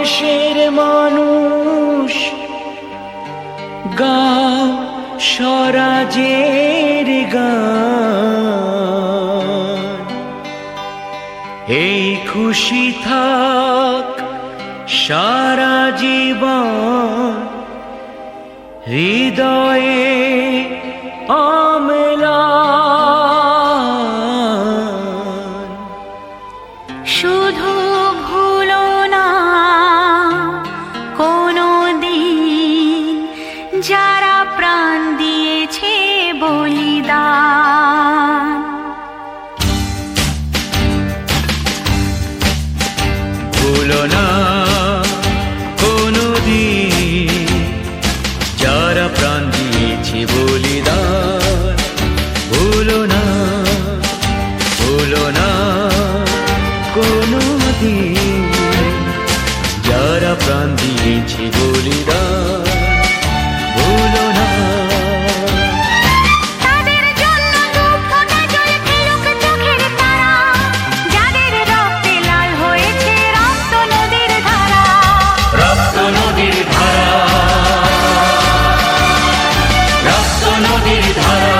দেশের মানুষ গা স্বরাজের গা। এই খুশি থাক সারা জীবন হৃদয়ে যারা প্রাণ দিয়েছে বলিদান। ভুলো না কোনো দিন যারা প্রাণ দিয়েছে বলিদান। ভুলো না ভুলো না কোনো নদীর ধারা